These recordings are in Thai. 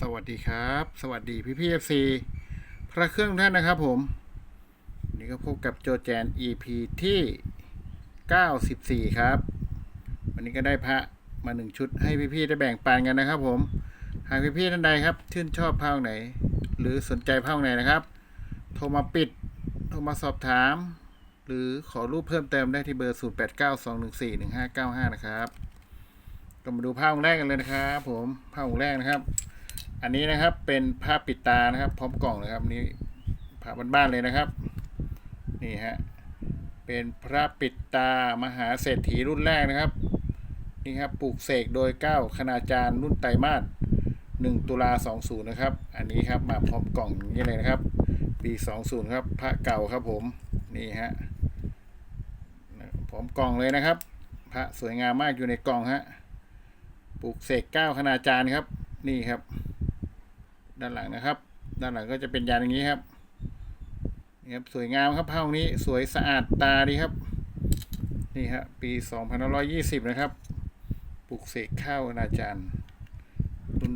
สวัสดีครับ สวัสดีพี่พี่เอฟซีพระเครื่องท่านนะครับผม นี่ก็พบกับโจแจน EP ที่ 94 ครับ วันนี้ก็ได้พระมาหนึ่งชุดให้พี่พี่ได้แบ่งปันกันนะครับผม หากพี่พี่ท่านใดครับ ชื่นชอบผ้าไหน หรือสนใจผ้าไหนนะครับ โทรมาปิด โทรมาสอบถาม หรือขอรูปเพิ่มเติมได้ที่เบอร์ 0892141595 นะครับก็มาดูผ้าองค์แรกกันเลยนะครับผมผ้าองค์แรกนะครับ อันนี้นะครับเป็นผ้าปิดตานะครับ พร้อมกล่องนะครับนี่ผ้าบ้านๆเลยนะครับ นี่ฮะเป็นพระปิดตามหาเศรษฐีรุ่นแรกนะครับนี่ครับปลูกเสกโดยเก้าคณาจารย์รุ่นไตรมาสหนึ่งตุลาสองศูนย์นะครับ อันนี้ครับมาพร้อมกล่องอย่างนี้เลยนะครับ ปีสองศูนย์ครับพระเก่าครับผมนี่ฮะพร้อมกล่องเลยนะครับ พระสวยงามมากอยู่ในกล่องฮะปลูกเสกเก้าคณาจารย์ครับนี่ครับ ด้านหลังนะครับ ด้านหลังก็จะเป็นยานอย่างนี้ครับนี่ครับสวยงามครับผ้าองนี้สวยสะอาดตาดีครับ นี่ฮะปี2520 นะครับปลูกเสกข้าวคณาจารย์รุ่น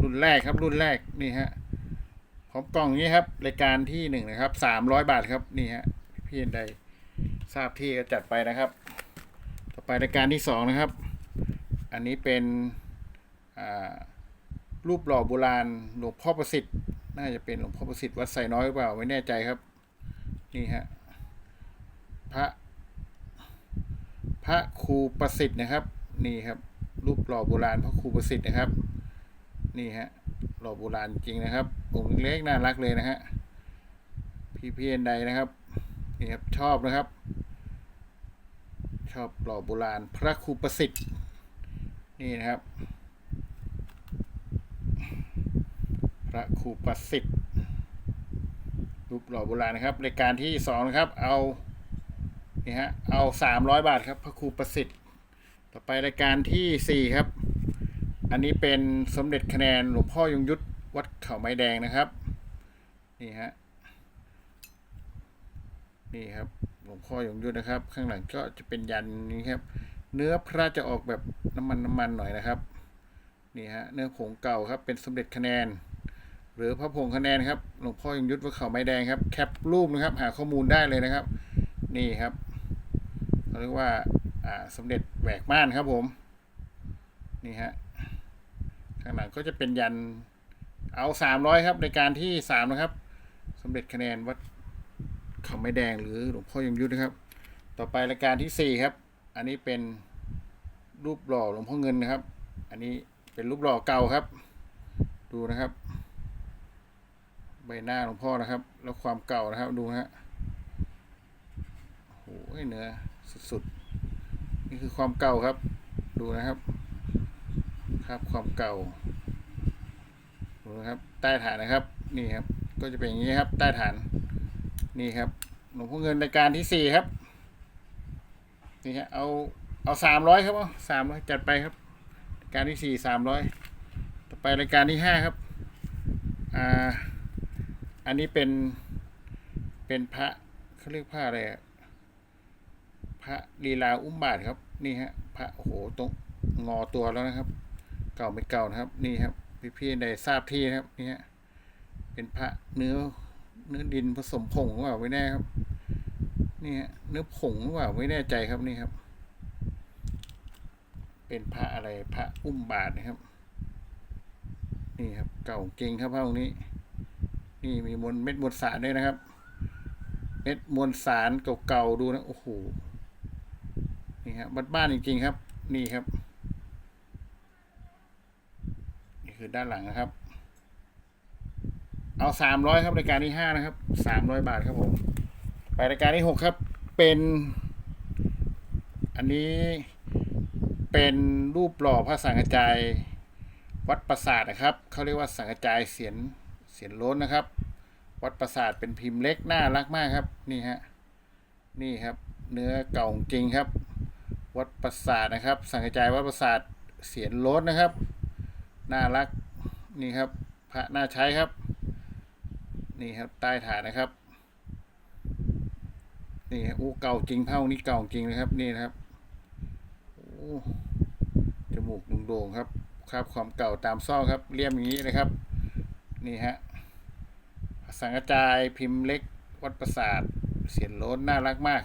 รุ่นแรกครับรุ่นแรกนี่ฮะพร้อมกล่องนี้ครับรายการที่หนึ่งนะครับ300บาทครับนี่ฮะพี่ใดทราบที่ก็จัดไปนะครับ ต่อไปรายการที่สองนะครับ อันนี้เป็นอ่า รูปหล่อโบราณหลวงพ่อประสิทธิ์ น่าจะเป็นหลวงพ่อประสิทธิ์วัดไซน้อยหรือเปล่าไม่แน่ใจครับ นี่ฮะพระ พระครูประสิทธิ์นะครับ นี่ครับ รูปหล่อโบราณพระครูประสิทธิ์นะครับ นี่ฮะหล่อโบราณจริงนะครับองค์เล็กน่ารักเลยนะฮะพี่เพียนใดนะครับนี่ครับชอบนะครับ ชอบหล่อโบราณ พระครูประสิทธิ์ นี่นะครับ พระครูประสิทธิ์รูปหล่อโบราณนะครับรายการที่สองนะครับ เอานี่ฮะเอาสามร้อยบาทครับ พระครูประสิทธิ์ ต่อไปรายการที่สี่ครับ อันนี้เป็นสมเด็จคะแนนหลวงพ่อยงยุทธวัดเขาไม้แดงนะครับนี่ฮะนี่ครับหลวงพ่อยงยุทธนะครับ ข้างหลังก็จะเป็นยันนี้ครับ เนื้อพระจะออกแบบน้ำมันน้ำมันหน่อยนะครับนี่ฮะเนื้อผงเก่าครับเป็นสมเด็จคะแนน หรือพระผงคะแนนครับหลวงพ่อยงยุทธวัดเขาไม้แดงครับ แคปรูปนะครับ หาข้อมูลได้เลยนะครับ นี่ครับเขาเรียกว่าอ่าสมเด็จแหวกม่านครับผม นี่ฮะข้างหลังก็จะเป็นยันเอาสามร้อยครับในการที่สามนะครับ สมเด็จคะแนนวัดเขาไม้แดงหรือหลวงพ่อยงยุทธนะครับ ต่อไปรายการที่สี่ครับ อันนี้เป็นรูปหล่อหลวงพ่อเงินนะครับ อันนี้เป็นรูปหล่อเก่าครับ ดูนะครับ ใบหน้าหลวงพ่อนะครับ แล้วความเก่านะครับดูฮะโอ้โหเนื้อสุดๆนี่คือความเก่าครับ ดูนะครับ ครับความเก่าดูนะครับ ใต้ฐานนะครับ นี่ครับ ก็จะเป็นอย่างนี้ครับ ใต้ฐาน นี่ครับหลวงพ่อเงินรายการที่สี่ครับ นี่ฮะเอาเอาสามร้อยครับเอาสามร้อยจัดไปครับรายการที่สี่สามร้อยต่อไปรายการที่ห้าครับ อ่า อันนี้เป็นเป็นพระเขาเรียกพระอะไรอะพระลีลาอุ้มบาทครับ นี่ฮะพระโอ้โหตรงงอตัวแล้วนะครับ เก่าไม่เก่านะครับ นี่ครับพี่พี่ๆได้ทราบที่นะครับนี่ฮะเป็นพระเนื้อเนื้อดินผสมผงหรือเปล่าไม่แน่ครับ นี่ฮะเนื้อผงหรือเปล่าไม่แน่ใจครับนี่ครับ เป็นพระอะไรพระอุ้มบาทนะครับ นี่ครับ เก่าเก่งครับพระองค์นี้ นี่มีมวลเม็ดมวลสารด้วยนะครับ เม็ดมวลสารเก่าๆดูนะโอ้โหนี่ครับบ้านๆจริงๆครับ นี่ครับ นี่คือด้านหลังนะครับ เอาสามร้อยครับรายการที่ห้านะครับสามร้อยบาทครับผมไปรายการที่หกครับ เป็น อันนี้เป็นรูปหล่อพระสังฆจายวัดปราสาทนะครับเขาเรียกว่าสังฆจายเสียน เสียนโล้นนะครับ วัดปราสาทเป็นพิมพ์เล็กน่ารักมากครับ นี่ฮะนี่ครับ เนื้อเก่าจริงครับ วัดปราสาทนะครับ สังฆจายวัดปราสาทเสียนโล้นนะครับ น่ารักนี่ครับ พระน่าใช้ครับ นี่ครับใต้ฐานนะครับนี่ฮะอู้เก่าจริงเท่านี้เก่าจริงนะครับ นี่นะครับโอ้จมูกโด่งๆครับคราบความเก่าตามซอกครับเลี่ยมอย่างนี้นะครับ นี่ฮะ สังกระจายพิมพ์เล็กวัดประสาท เสียนล้นน่ารักมาก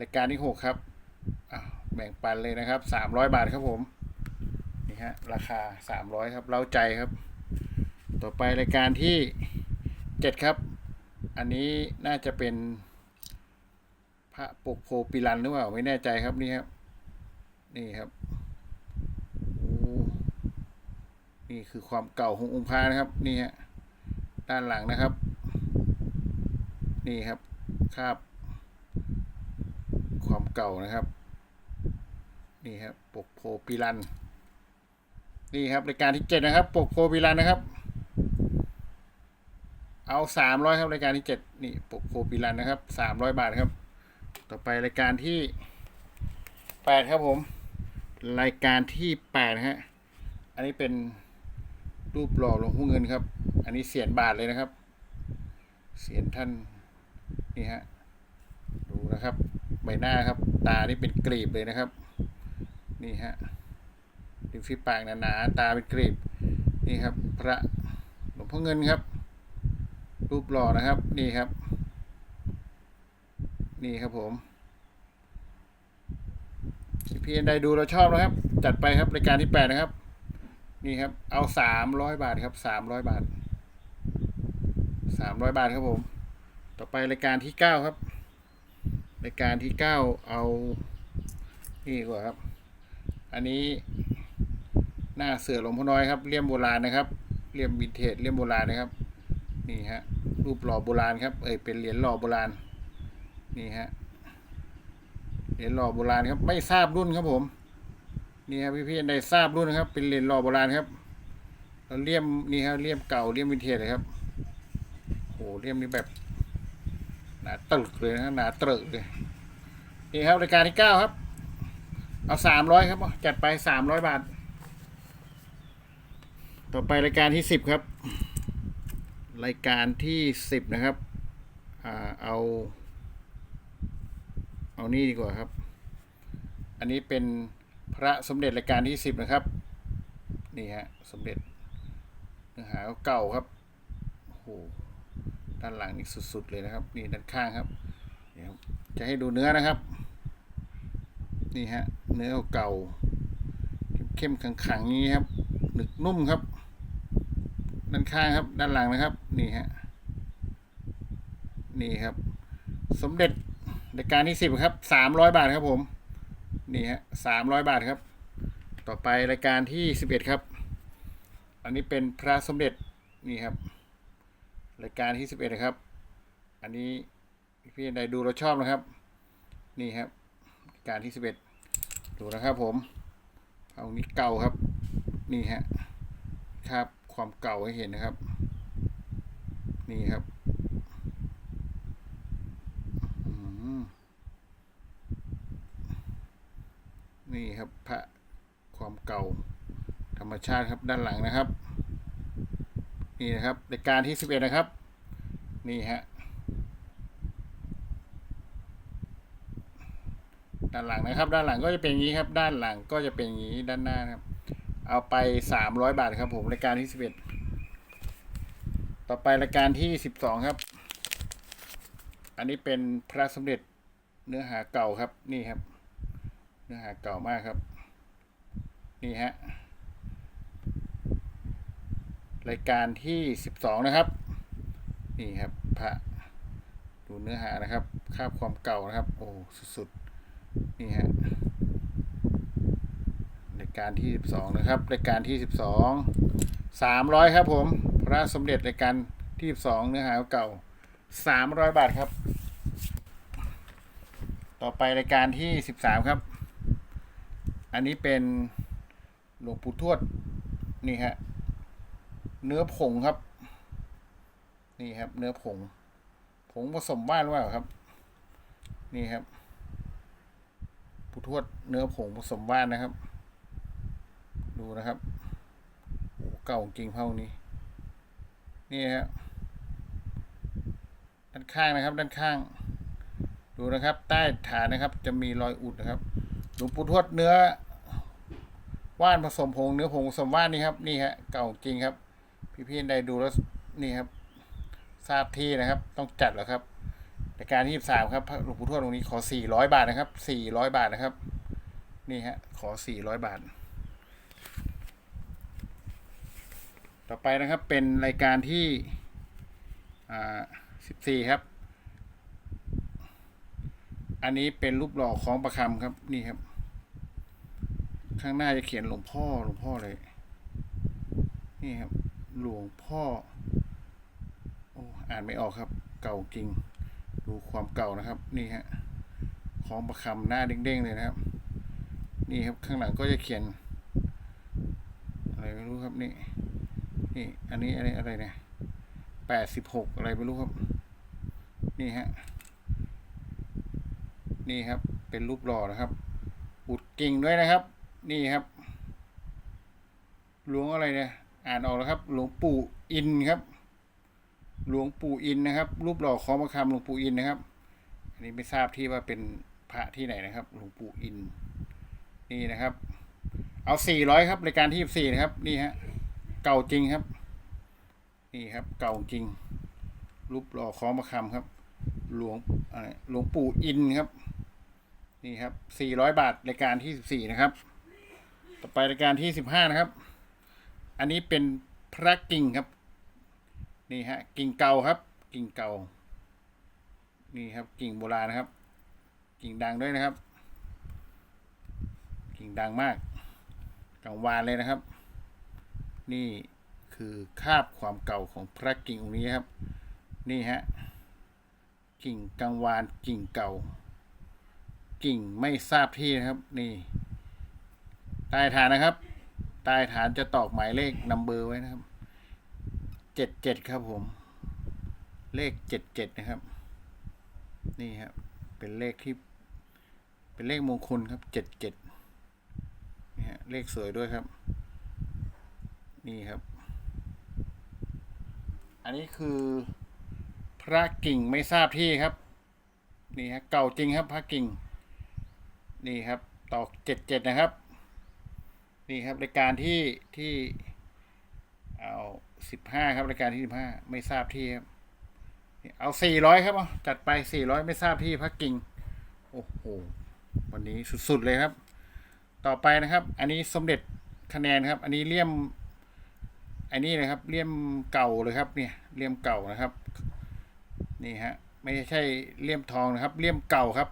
รายการที่หกครับแบ่งปันเลยนะครับสามร้อยบาทครับผม นี่ฮะ ราคาสามร้อยครับ เล้าใจครับ ต่อไปรายการที่เจ็ดครับ อันนี้น่าจะเป็น พระปกโพปิรันหรือเปล่า ไม่แน่ใจครับนี่ครับ นี่ครับโอ้นี่คือความเก่าขององค์พระนะครับ นี่ฮะ ด้านหลังนะครับ นี่ครับคาบ ความเก่านะครับ นี่ครับปกโพปิรัน นี่ครับรายการที่เจ็ดนะครับ ปกโพปิรันนะครับ เอาสามร้อยครับรายการที่เจ็ดนี่ปกโพปิรันนะครับสามร้อยบาทครับ ต่อไปรายการที่แปดครับผม รายการที่แปดฮะอันนี้เป็นรูปหล่อหลวงพ่อเงินครับ อันนี้เสียนบาทเลยนะครับ เสียนท่าน นี่ฮะดูนะครับ ใบหน้าครับ ตานี่เป็นกรีบเลยนะครับ นี่ฮะริมฝีปากหนาๆตาเป็นกรีบนี่ครับ พระหลวงพ่อเงินครับ รูปหล่อนะครับ นี่ครับ นี่ครับผมพี่ใดดูเราชอบนะครับ จัดไปครับรายการที่แปดนะครับ นี่ครับ เอาสามร้อยบาทครับสามร้อยบาทสามร้อยบาทครับผม ต่อไปรายการที่เก้าครับ รายการที่เก้าเอานี่กว่าครับ อันนี้หน้าเสือหลวงพ่อน้อยครับเลี่ยมโบราณนะครับเลี่ยมวินเทจเลี่ยมโบราณนะครับ นี่ฮะรูปหล่อโบราณครับเอ้ยเป็นเหรียญหล่อโบราณนี่ฮะเหรียญหล่อโบราณครับ ไม่ทราบรุ่นครับผมนี่ครับพี่ๆในทราบรุ่นนะครับ เป็นเหรียญหล่อโบราณครับแล้วเลี่ยมนี่ครับเลี่ยมเก่าเลี่ยมวินเทจเลยครับโหเลี่ยมนี้แบบ หนาตึกเลยนะหนาตรึกเลยนี่ครับรายการที่เก้าครับ เอาสามร้อยครับจัดไปสามร้อยบาท ต่อไปรายการที่สิบครับ รายการที่สิบนะครับอ่าเอา เอานี่ดีกว่าครับ อันนี้เป็นพระสมเด็จรายการที่สิบนะครับนี่ฮะสมเด็จเนื้อหาเก่าครับโอ้โห ด้านหลังนี่สุดๆเลยนะครับ นี่ด้านข้างครับเดี๋ยวจะให้ดูเนื้อนะครับ นี่ฮะเนื้อเก่าเข้มๆขังๆนี้ครับหนึกนุ่มครับ ด้านข้างครับ ด้านหลังนะครับ นี่ฮะนี่ครับ สมเด็จรายการที่สิบครับสามร้อยบาทครับผม นี่ฮะสามร้อยบาทครับ ต่อไปรายการที่สิบเอ็ดครับ อันนี้เป็นพระสมเด็จนี่ครับ รายการที่สิบเอ็ดนะครับ อันนี้พี่ใดดูเราชอบนะครับ นี่ครับรายการที่สิบเอ็ดดูนะครับผม เอานี้เก่าครับ นี่ฮะครับความเก่าให้เห็นนะครับ นี่ครับอืมนี่ครับพระความเก่าธรรมชาติครับด้านหลังนะครับ นี่นะครับรายการที่สิบเอ็ดนะครับ นี่ฮะด้านหลังนะครับ ด้านหลังก็จะเป็นอย่างนี้ครับ ด้านหลังก็จะเป็นอย่างนี้ด้านหน้านครับ เอาไปสามร้อยบาทครับผมรายการที่สิบเอ็ดต่อไปรายการที่สิบสองครับ อันนี้เป็นพระสมเด็จเนื้อหาเก่าครับนี่ครับ เนื้อหาเก่ามากครับ นี่ฮะ รายการที่สิบสองนะครับ นี่ครับพระดูเนื้อหานะครับคาบความเก่านะครับ โอ้สุดๆนี่ฮะรายการที่สิบสองนะครับรายการที่สิบสองสามร้อยครับผมพระสมเด็จรายการที่สิบสองเนื้อหาเก่าสามร้อยบาทครับ ต่อไปรายการที่สิบสามครับ อันนี้เป็นหลวงปู่ทวดนี่ฮะ เนื้อผงครับ นี่ครับ เนื้อผง ผงผสมบ้านหรือเปล่าครับ นี่ครับปู่ทวดเนื้อผงผสมบ้านนะครับ ดูนะครับโอ้เก่าจริงเท่านี้ นี่ครับด้านข้างนะครับ ด้านข้าง ดูนะครับ ใต้ฐานนะครับ จะมีรอยอุดนะครับหลวงปู่ทวดเนื้อว่านผสมผงเนื้อผงผสมว่านนี่ครับ นี่ฮะเก่าจริงครับ พี่ๆได้ดูแล้วนี่ครับ ทราบที่นะครับ ต้องจัดแล้วครับในการที่สามครับหลวงปู่ทวดตรงนี้ขอสี่ร้อยบาทนะครับสี่ร้อยบาทนะครับ นี่ฮะขอสี่ร้อยบาท ต่อไปนะครับเป็นรายการที่อ่าสิบสี่ครับ อันนี้เป็นรูปหล่อของประคำครับนี่ครับ ข้างหน้าจะเขียนหลวงพ่อหลวงพ่อเลย นี่ครับ หลวงพ่อโอ้อ่านไม่ออกครับ เก่าจริง ดูความเก่านะครับ นี่ฮะของประคำหน้าเด้งๆเลยนะครับ นี่ครับข้างหลังก็จะเขียน อะไรไม่รู้ครับนี่นี่อันนี้อะไรอะไรเนี่ยแปดสิบหกอะไรไม่รู้ครับ นี่ฮะนี่ครับเป็นรูปหล่อนะครับอุดกิ่งด้วยนะครับ นี่ครับหลวงอะไรเนี่ย อ่านออกแล้วครับ หลวงปู่อินครับ หลวงปู่อินนะครับ รูปหล่อของประคำหลวงปู่อินนะครับ อันนี้ไม่ทราบที่ว่าเป็นพระที่ไหนนะครับ หลวงปู่อิน นี่นะครับ เอาสี่ร้อยครับรายการที่สี่นะครับ นี่ฮะ เก่าจริงครับ นี่ครับ เก่าจริง รูปหล่อของประคำครับ หลวงหลวงปู่อินครับ นี่ครับสี่ร้อยบาทรายการที่สิบสี่นะครับ ต่อไปรายการที่สิบห้านะครับ อันนี้เป็นพระกิ่งครับ นี่ฮะกิ่งเก่าครับ กิ่งเก่า นี่ครับกิ่งโบราณนะครับ กิ่งดังด้วยนะครับ กิ่งดังมากกังวานเลยนะครับ นี่คือคาบความเก่าของพระกิ่งองค์นี้ครับ นี่ฮะกิ่งกังวานกิ่งเก่า กิ่งไม่ทราบที่นะครับ นี่ใต้ฐานนะครับ ใต้ฐานจะตอกหมายเลขนัมเบอร์ไว้นะครับ เจ็ดเจ็ดครับผม เลขเจ็ดเจ็ดนะครับ นี่ครับ เป็นเลขที่ เป็นเลขมงคลครับ เจ็ดเจ็ดนี่ฮะ เลขสวยด้วยครับ นี่ครับ อันนี้คือพระกิ่งไม่ทราบที่ครับ นี่ฮะ เก่าจริงครับ พระกิ่ง นี่ครับ ตอกเจ็ดเจ็ดนะครับ นี่ครับรายการที่ที่เอาสิบห้าครับรายการที่สิบห้าไม่ทราบที่ครับเอาสี่ร้อยครับจัดไปสี่ร้อยไม่ทราบที่พระกิ่งโอ้โหวันนี้สุดๆเลยครับ ต่อไปนะครับ อันนี้สมเด็จคะแนนครับ อันนี้เลี่ยมอันนี้นะครับเลี่ยมเก่าเลยครับ เนี่ยเลี่ยมเก่านะครับ นี่ฮะไม่ใช่เลี่ยมทองนะครับ เลี่ยมเก่าครับ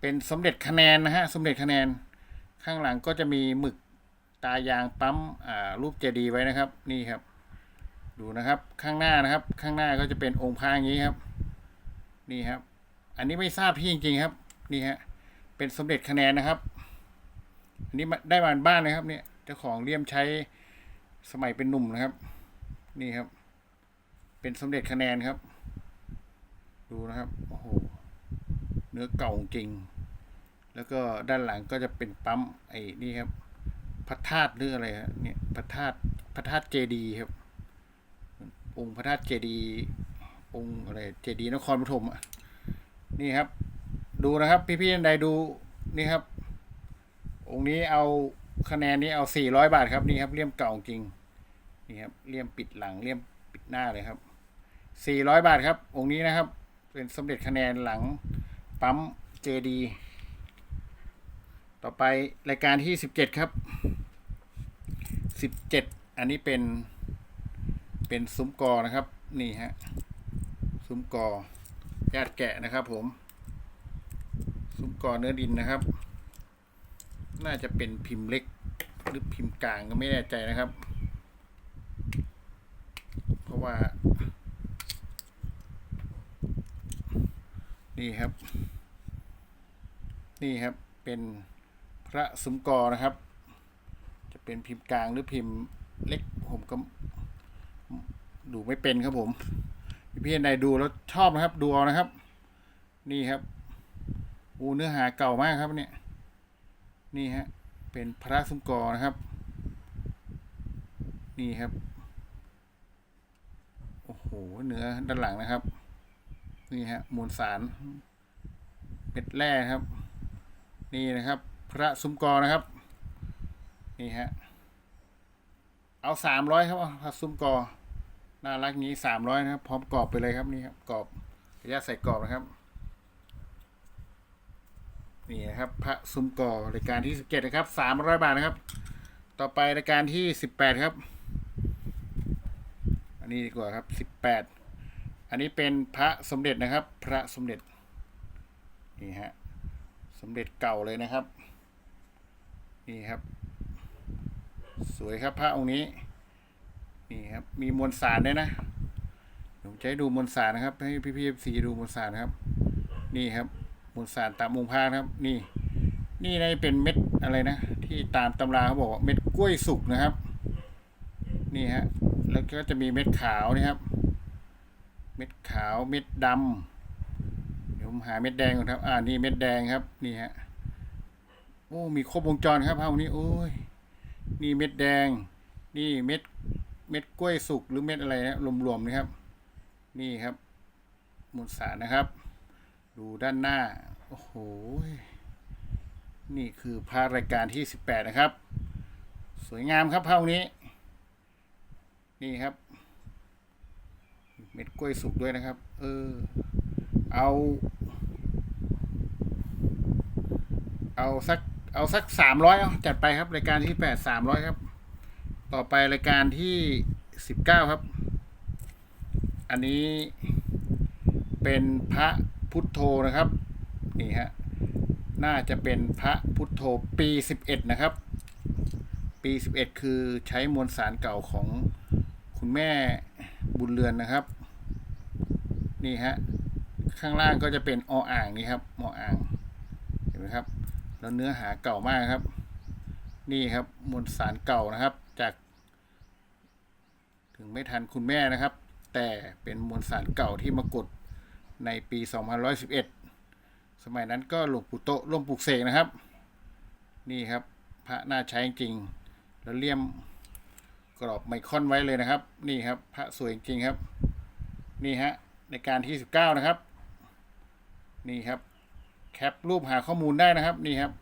เป็นสมเด็จคะแนนนะฮะสมเด็จคะแนนข้างหลังก็จะมีหมึก ตายางปั๊มรูปเจดีย์ไว้นะครับ นี่ครับ ดูนะครับข้างหน้านะครับ ข้างหน้าก็จะเป็นองค์พระอย่างนี้ครับ นี่ครับ อันนี้ไม่ทราบที่จริงๆครับ นี่ฮะเป็นสมเด็จคะแนนนะครับ อันนี้ได้มาบ้านนะครับ เนี่ยเจ้าของเลี่ยมใช้สมัยเป็นหนุ่มนะครับ นี่ครับ เป็นสมเด็จคะแนนครับ ดูนะครับโอ้โหเนื้อเก่าจริง แล้วก็ด้านหลังก็จะเป็นปั๊มไอ้นี่ครับ พระธาตุหรืออะไรเนี่ยพระธาตุพระธาตุเจดีครับ องค์พระธาตุเจดีองค์อะไรเจดีนครปฐมอะนี่ครับ ดูนะครับ พี่ๆท่านใดดูนี่ครับ องค์นี้เอาคะแนนนี้เอาสี่ร้อยบาทครับนี่ครับเลี่ยมเก่าจริงนี่ครับเลี่ยมปิดหลังเลี่ยมปิดหน้าเลยครับสี่ร้อยบาทครับ องค์นี้นะครับ เป็นสมเด็จคะแนนหลังปั๊มเจดี ต่อไปรายการที่สิบเจ็ดครับสิบเจ็ดอันนี้เป็น เป็นซุ้มกอนะครับ นี่ฮะซุ้มกอญาติแกะนะครับ ผมซุ้มกอเนื้อดินนะครับ น่าจะเป็นพิมพ์เล็ก หรือพิมพ์กลางก็ไม่แน่ใจนะครับ เพราะว่า นี่ครับ นี่ครับเป็น ระสุมกอนะครับ จะเป็นพิมพ์กลางหรือพิมพ์เล็กผมก็ดูไม่เป็นครับผมพี่ๆใดดูแล้วชอบนะครับดูเอานะครับ นี่ครับอูเนื้อหาเก่ามากครับเนี่ยนี่ฮะเป็นพระสุมกอนะครับ นี่ครับโอ้โหเนื้อด้านหลังนะครับ นี่ฮะมวลสารเป็ดแร่ครับ นี่นะครับ พระสุมกอนะครับ นี่ฮะ เอาสามร้อยครับเอาผัดซุ้มกอ น่ารักนี้สามร้อยนะครับ พร้อมกรอบไปเลยครับนี่ครับกรอบขออนุญาตใส่กรอบนะครับ นี่นะครับ พระซุ้มกอรายการที่สิบเจ็ดนะครับสามร้อยบาทนะครับ ต่อไปรายการที่สิบแปดครับ อันนี้ดีกว่าครับสิบแปดอันนี้เป็นพระสมเด็จนะครับ พระสมเด็จนี่ฮะสมเด็จเก่าเลยนะครับ นี่ครับ สวยครับพระองค์นี้ นี่ครับ มีมวลสารด้วยนะผมจะให้ดูมวลสารนะครับ ให้พี่พีเอฟซีดูมวลสารนะครับ นี่ครับมวลสารตามมุมพานะครับ นี่ นี่ในเป็นเม็ดอะไรนะ ที่ตามตำราเขาบอกว่าเม็ดกล้วยสุกนะครับ นี่ฮะ แล้วก็จะมีเม็ดขาวนะครับ เม็ดขาว เม็ดดำเดี๋ยวผมหาเม็ดแดงก่อนครับ อ่า นี่เม็ดแดงครับ นี่ฮะ โอ้ มีครบวงจรครับเฮานี้ โอ้ย นี่เม็ดแดง นี่เม็ด เม็ดกล้วยสุกหรือเม็ดอะไรนะรวมๆนะครับ นี่ครับมวลสารนะครับ ดูด้านหน้า โอ้โห นี่คือภาพรายการที่สิบแปดนะครับ สวยงามครับเท่านี้ นี่ครับ เม็ดกล้วยสุกด้วยนะครับ เออ เอา เอาสัก เอาสักสามร้อยจัดไปครับ รายการที่แปดสามร้อยครับ ต่อไปรายการที่สิบเก้าครับ อันนี้เป็นพระพุทโธนะครับนี่ฮะน่าจะเป็นพระพุทโธปีสิบเอ็ดนะครับ ปีสิบเอ็ดคือใช้มวลสารเก่าของคุณแม่บุญเรือนนะครับ นี่ฮะข้างล่างก็จะเป็นออ่างนี่ครับออ่างเห็นไหมครับ แล้วเนื้อหาเก่ามากครับ นี่ครับมวลสารเก่านะครับ จาก ถึงไม่ทันคุณแม่นะครับ แต่เป็นมวลสารเก่าที่มากดในปี 2111 สมัยนั้นก็หลวงปู่โตะหลวงปู่เสกนะครับ นี่ครับพระน่าใช้จริง แล้วเลี่ยมกรอบไมคอนไว้เลยนะครับ นี่ครับพระสวยจริงครับ นี่ฮะในการที่ 19 นะครับ นี่ครับ แคปรูปหาข้อมูลได้นะครับนี่ครับ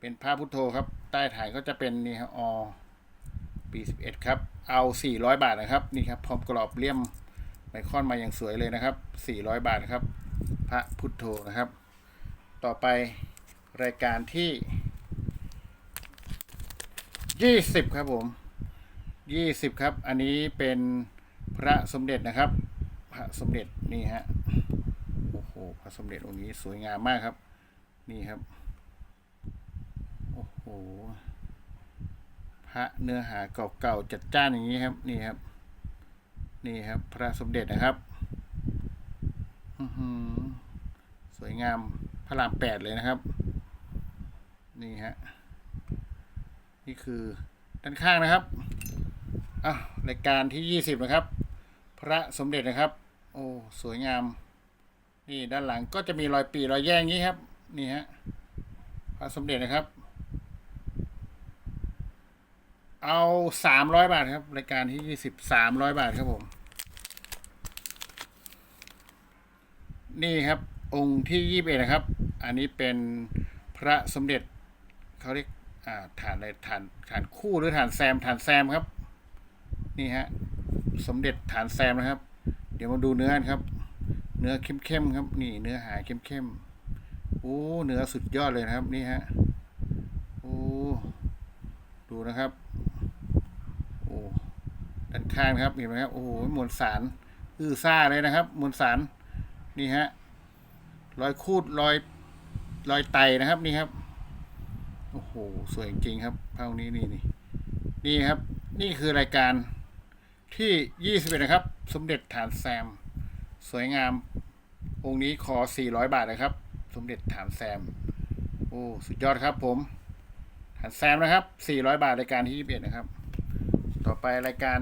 เป็นพระพุทโธครับ ใต้ถ่ายก็จะเป็นนี่ครับอปี11ครับ เอา 400 บาทนะครับ นี่ครับพร้อมกรอบเลี่ยมไมคอนมาอย่างสวยเลยนะครับ 400 บาทครับ พระพุทโธนะครับ ต่อไปรายการที่ 20 ครับผม 20 ครับ อันนี้เป็นพระสมเด็จนะครับ พระสมเด็จนี่ฮะ ระสมเด็จองค์นี้สวยงามมากครับ นี่ครับ โอ้โห พระเนื้อหาเก่าๆจัดจ้านอย่างนี้ครับ นี่ครับ นี่ครับ พระสมเด็จนะครับสวยงามพระรามแปดเลยนะครับ นี่ฮะ นี่คือด้านข้างนะครับอะรายการที่ยี่สิบนะครับ พระสมเด็จนะครับ โอ้ สวยงาม นี่ด้านหลังก็จะมีรอยปีรอยแย่อย่างนี้ครับ นี่ฮะพระสมเด็จนะครับ เอาสามร้อยบาทครับ รายการที่ยี่สิบสามร้อยบาทครับผม นี่ครับองค์ที่ยี่สิบเอ็ดนะครับ อันนี้เป็นพระสมเด็จเขาเรียกฐานอะไรฐานฐานคู่หรือฐานแซมฐานแซมครับ นี่ฮะสมเด็จฐานแซมนะครับ เดี๋ยวมาดูเนื้อกันครับ เนื้อเข้มๆครับ นี่เนื้อหาเข้มๆโอ้เนื้อสุดยอดเลยนะครับ นี่ฮะโอ้ดูนะครับโอ้ด้านข้างนะครับเห็นไหมครับโอ้โหมวลสารอื้อซ่าเลยนะครับ มวลสารนี่ฮะรอยคูดรอยรอยไตนะครับนี่ครับโอ้โหสวยจริงครับภานี้นี่นี่นี่ครับ นี่คือรายการที่ยี่สิบเอ็ดนะครับ สมเด็จฐานแซม สวยงาม องค์นี้ขอสี่ร้อยบาทนะครับ สมเด็จฐานแซม โอ้ สุดยอดครับผมฐานแซมนะครับ 400 บาทรายการที่ 21 นะครับ ต่อไปรายการ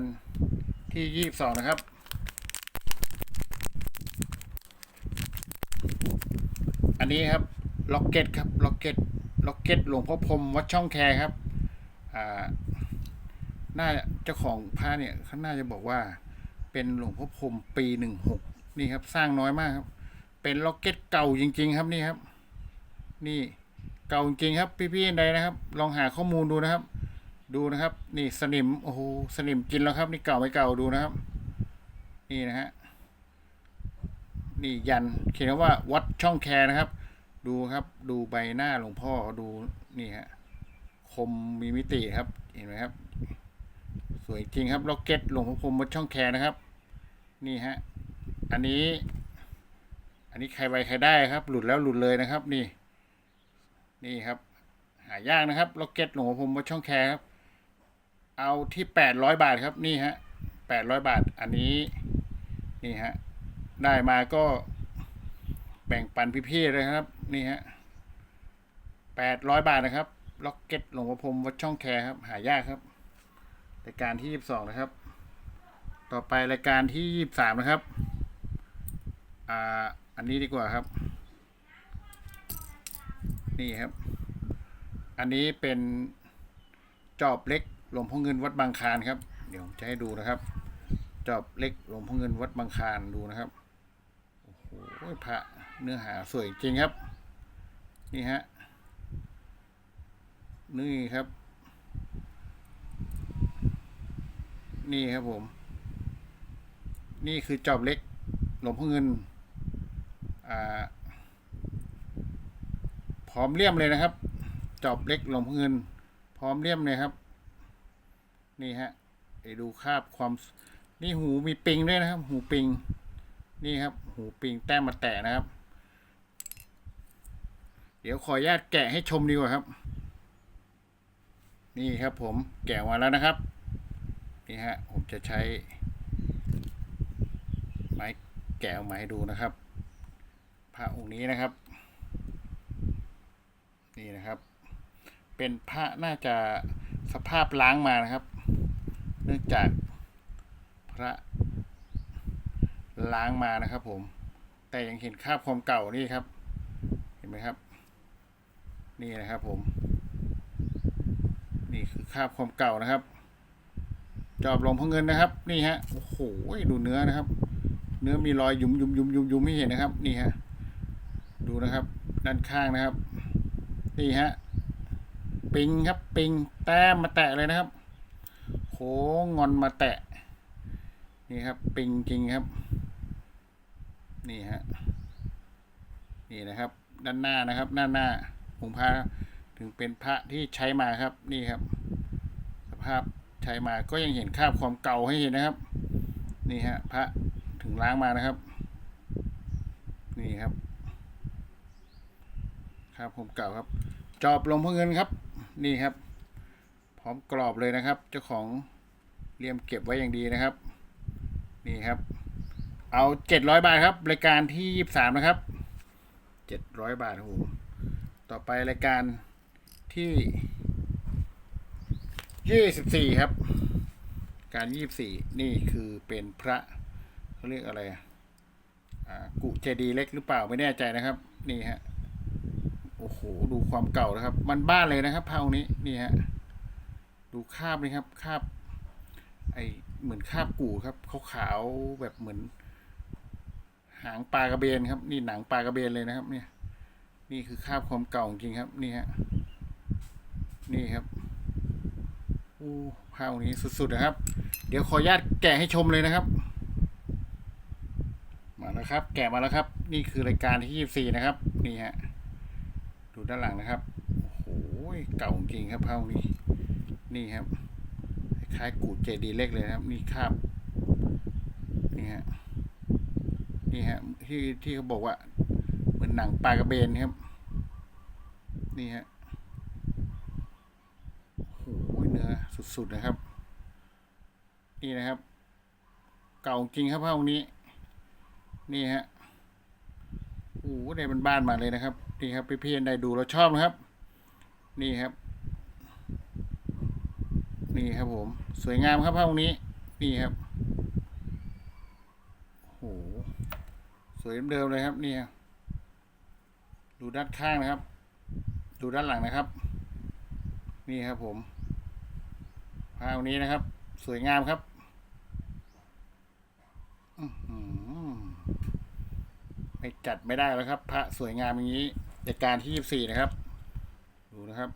ที่ 22 นะครับ อันนี้ครับ ล็อกเก็ตครับ ล็อกเก็ต ล็อกเก็ต หลวงพ่อพรมวัดช่องแคครับ อ่าน่าเจ้าของผ้าเนี่ยเขาน่าจะบอกว่าเป็นหลวงพ่อพรมปี16นี่ครับ สร้างน้อยมากครับ เป็นล็อกเก็ตเก่าจริง ๆ ครับนี่ครับ นี่เก่าจริงๆครับ พี่ๆใดนะครับ ลองหาข้อมูลดูนะครับ ดูนะครับ นี่สนิมโอ้โหสนิมกินแล้วครับ นี่เก่าไม่เก่าดูนะครับ นี่นะฮะนี่ยันเขียนว่าวัดช่องแคนะครับ ดูครับ ดูใบหน้าหลวงพ่อดูนี่ฮะคมมีมิติครับ เห็นไหมครับ สวยจริงครับล็อกเก็ตหลวงพ่อพรมวัดช่องแคนะครับ นี่ฮะอันนี้ อันนี้ใครไวใครได้ครับ หลุดแล้วหลุดเลยนะครับ นี่ นี่ครับ หายากนะครับล็อกเก็ตหลวงพ่อพมวัดช่องแคร์ครับ เอาที่แปดร้อยบาทครับ นี่ฮะแปดร้อยบาท อันนี้ นี่ฮะ ได้มาก็แบ่งปันพี่ๆเลยครับ นี่ฮะแปดร้อยบาทนะครับล็อกเก็ตหลวงพ่อพรมวัดช่องแคร์ครับ หายากครับรายการที่ยี่สิบสองนะครับ ต่อไปรายการที่ยี่สิบสามนะครับ อ่า อันนี้ดีกว่าครับ นี่ครับ อันนี้เป็นจอบเล็กหลวงพ่อเงินวัดบางคานครับ เดี๋ยวผมจะให้ดูนะครับ จอบเล็กหลวงพ่อเงินวัดบางคานดูนะครับโอ้โหพระเนื้อหาสวยจริงครับ นี่ฮะนี่ครับ นี่ครับผม นี่คือจอบเล็กหลวงพ่อเงิน พร้อมเลี่ยมเลยนะครับ จอบเล็กหลงพ่อเงิน พร้อมเลี่ยมเลยครับ นี่ฮะไปดูคาบความนี่หูมีปิงด้วยนะครับ หูปิง นี่ครับ หูปิงแต้มมาแตะนะครับ เดี๋ยวขออนุญาตแกะให้ชมดีกว่าครับ นี่ครับผมแกะมาแล้วนะครับ นี่ฮะผมจะใช้ไม้แกะออกมาให้ดูนะครับ พระองค์นี้นะครับ นี่นะครับ เป็นพระน่าจะสภาพล้างมานะครับ เนื่องจากพระล้างมานะครับ ผม แต่ยังเห็นคราบความเก่านี่ครับ เห็นไหมครับ นี่นะครับผม นี่คือคราบความเก่านะครับ จอบลงพ่อเงินนะครับ นี่ฮะ โอ้โห ดูเนื้อนะครับ เนื้อมีรอยยุมยุมยุมยุมยุมไม่เห็นนะครับ นี่ฮะ ดูนะครับ ด้านข้างนะครับ นี่ฮะ ปิงครับ ปิง แต้มมาแตะเลยนะครับ โค้งงอนมาแตะ นี่ครับ ปิงจริงครับ นี่ฮะ นี่นะครับ ด้านหน้านะครับ ด้านหน้าองค์พระถึงเป็นพระที่ใช้มาครับ นี่ครับ สภาพใช้มาก็ยังเห็นคราบความเก่าให้เห็นนะครับ นี่ฮะ พระถึงล้างมานะครับ นี่ครับ ครับผมเก่าครับ จอบลงพเงินครับ นี่ครับ พร้อมกรอบเลยนะครับ เจ้าของเรียมเก็บไว้อย่างดีนะครับ นี่ครับ เอาเจ็ดร้อยบาทครับรายการที่ยี่สามนะครับเจ็ดร้อยบาทโอ้โหต่อไปรายการที่ยี่สิบสี่ครับ การยี่สี่นี่คือเป็นพระเขาเรียกอะไรอ่ากุเจดีเล็กหรือเปล่าไม่แน่ใจนะครับ นี่ฮะ โอ้โห ดูความเก่านะครับ มันบ้านเลยนะครับพระองค์นี้นี่ฮะดูคาบนี่ครับคาบไอเหมือนคาบกู่ครับขาวๆแบบเหมือน หางปลากระเบนครับ นี่หนังปลากระเบนเลยนะครับ เนี่ย นี่คือคาบความเก่าจริงครับ นี่ฮะนี่ครับโอ้พระองค์นี้สุดๆนะครับ เดี๋ยวขออนุญาตแกะให้ชมเลยนะครับมาแล้วครับ แกะมาแล้วครับ นี่คือรายการที่ยี่สี่นะครับ นี่ฮะ ดูด้านหลังนะครับ โอ้โห เก่าจริงครับพระองค์นี้นี่ครับ คล้ายกูเจดีเล็กเลยครับ นี่คราบ นี่ฮะ นี่ฮะ ที่ที่เขาบอกว่า เหมือนหนังปลากระเบนครับ นี่ฮะ โอ้โห เนื้อสุดๆนะครับ นี่นะครับ เก่าจริงครับพระองค์นี้ นี่ฮะ โอ้โหได้เป็นบ้านมาเลยนะครับ นี่ครับพี่ๆได้ดูแล้วชอบนะครับ นี่ครับ นี่ครับผม สวยงามครับภาพนี้ นี่ครับโอ้โหสวยเดิมเลยครับนี่ครับดูด้านข้างนะครับ ดูด้านหลังนะครับ นี่ครับผมภาพนี้นะครับ สวยงามครับอืไม่จัดไม่ได้แล้วครับ พระสวยงามอย่างนี้ ในการที่ยี่สี่นะครับ ดูนะครับ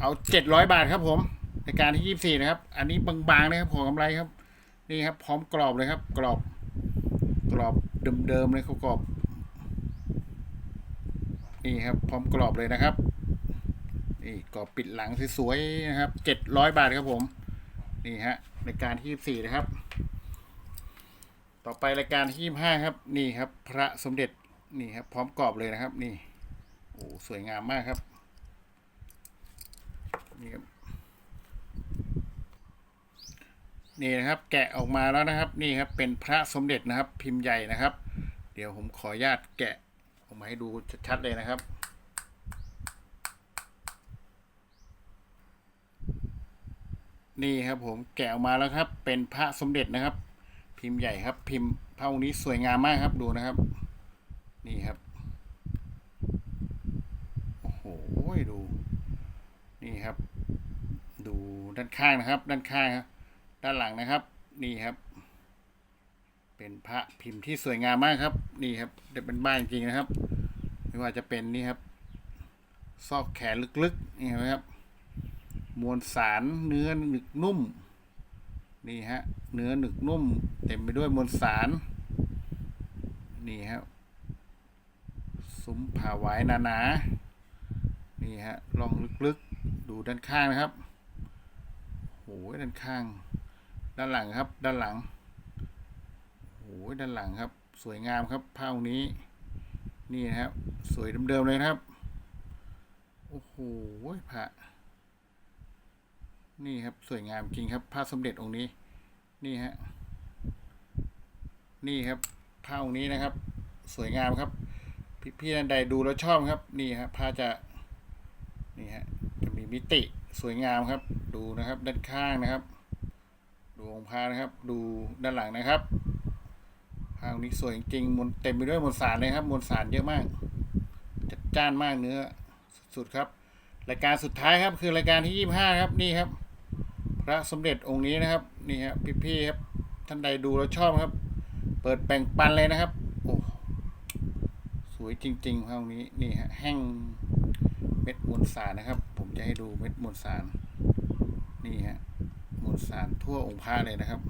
เอาเจ็ดร้อยบาทครับผม ในการที่ยี่สี่นะครับ อันนี้บางๆนะครับของกำไรครับ นี่ครับ พร้อมกรอบเลยครับ กรอบ กรอบเดิมๆเลยเขากรอบ นี่ครับ พร้อมกรอบเลยนะครับ นี่กรอบปิดหลังสวยๆนะครับเจ็ดร้อยบาทครับผม นี่ฮะรายการที่ยี่สี่นะครับต่อไปรายการที่ยี่ห้าครับ นี่ครับ พระสมเด็จ นี่ครับ พร้อมกรอบเลยนะครับ นี่โอ้สวยงามมากครับ นี่ครับนี่นะครับ แกะออกมาแล้วนะครับ นี่ครับ เป็นพระสมเด็จนะครับ พิมพ์ใหญ่นะครับ เดี๋ยวผมขออนุญาตแกะออกมาให้ดูชัดๆเลยนะครับนี่ครับผมแกะออกมาแล้วครับ เป็นพระสมเด็จนะครับ พิมพ์ใหญ่ครับ พิมพ์พระองค์นี้สวยงามมากครับดูนะครับ นี่ครับ โอ้โห ดู นี่ครับ ดูด้านข้างนะครับ ด้านข้างครับ ด้านหลังนะครับ นี่ครับ เป็นพระพิมพ์ที่สวยงามมากครับ นี่ครับเด็เป็นบ้านจริงนะครับ ไม่ว่าจะเป็นนี่ครับ ซอกแขนลึกๆ นี่เห็นไหมครับ มวลสารเนื้อหนึกนุ่ม นี่ฮะ เนื้อหนึกนุ่ม เต็มไปด้วยมวลสาร นี่ครับ ซุ้มผ่าหวายหนาๆนี่ฮะลองลึกๆดูด้านข้างนะครับโอ้ยด้านข้าง ด้านหลังครับ ด้านหลังโอ้ยด้านหลังครับ สวยงามครับผ้านี้ นี่นะครับ สวยเดิมๆเลยนะครับโอ้โหพระนี่ครับสวยงามจริงครับผ้าสมเด็จองค์นี้ นี่ฮะนี่ครับผ้าองค์นี้นะครับ สวยงามครับ พี่พี่ท่านใดดูแล้วชอบครับนี่ครับผ้าจะนี่ฮะจะมีมิติสวยงามครับ ดูนะครับด้านข้างนะครับ ดูองค์พระนะครับ ดูด้านหลังนะครับผ้าองค์นี้สวยจริงมวลเต็มไปด้วยมวลสารเลยครับมวลสารเยอะมาก จัดจ้านมากเนื้อสุดๆครับ รายการสุดท้ายครับคือรายการที่ยี่ห้าครับนี่ครับ พระสมเด็จองค์นี้นะครับนี่ครับพี่ๆครับท่านใดดูแล้วชอบครับ เปิดแบ่งปันเลยนะครับ วยจริงๆพระองค์นี้นี่ฮะแห้งเม็ดมวลสารนะครับ ผมจะให้ดูเม็ดมวลสาร นี่ฮะมวลสารทั่วองค์พระเลยนะครับ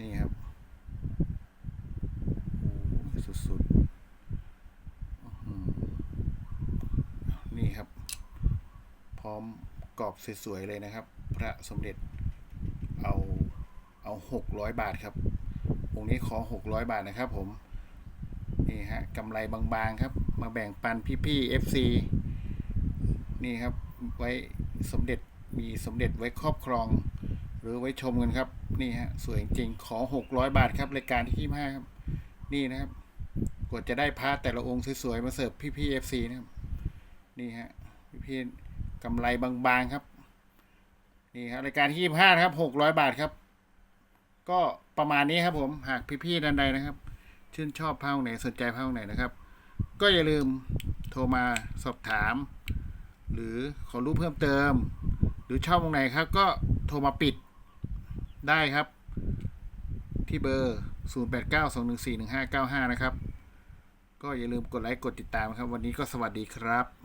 นี่ครับโอ้สุดๆนี่ครับ พร้อมกรอบสวยๆเลยนะครับ พระสมเด็จเอาเอาหกร้อยบาทครับองค์นี้ขอหกร้อยบาทนะครับผม นี่ฮะกำไรบางๆครับ มาแบ่งปันพี่ๆ FC นี่ครับไว้สมเด็จมีสมเด็จไว้ครอบครอง หรือไว้ชมกันครับ นี่ฮะสวยจริงขอหกร้อยบาทครับรายการที่ยี่ห้าครับนี่นะครับกว่าจะได้พระแต่ละองค์สวยๆมาเสิร์ฟพี่ๆ FC นะครับนี่ฮะพี่ๆกำไรบางๆครับนี่ครับรายการที่ยี่ห้านะครับหกร้อยบาทครับ ก็ประมาณนี้ครับผมหากพี่ๆท่านใดนะครับ ชื่นชอบผ้าคไหนสนใจผ้าคไหนนะครับ ก็อย่าลืมโทรมาสอบถาม หรือขอรู้เพิ่มเติม หรือชอบองไหนครับ ก็โทรมาปิดได้ครับ ที่เบอร์ 0892141595 นะครับ ก็อย่าลืมกดไลค์กดติดตามครับ วันนี้ก็สวัสดีครับ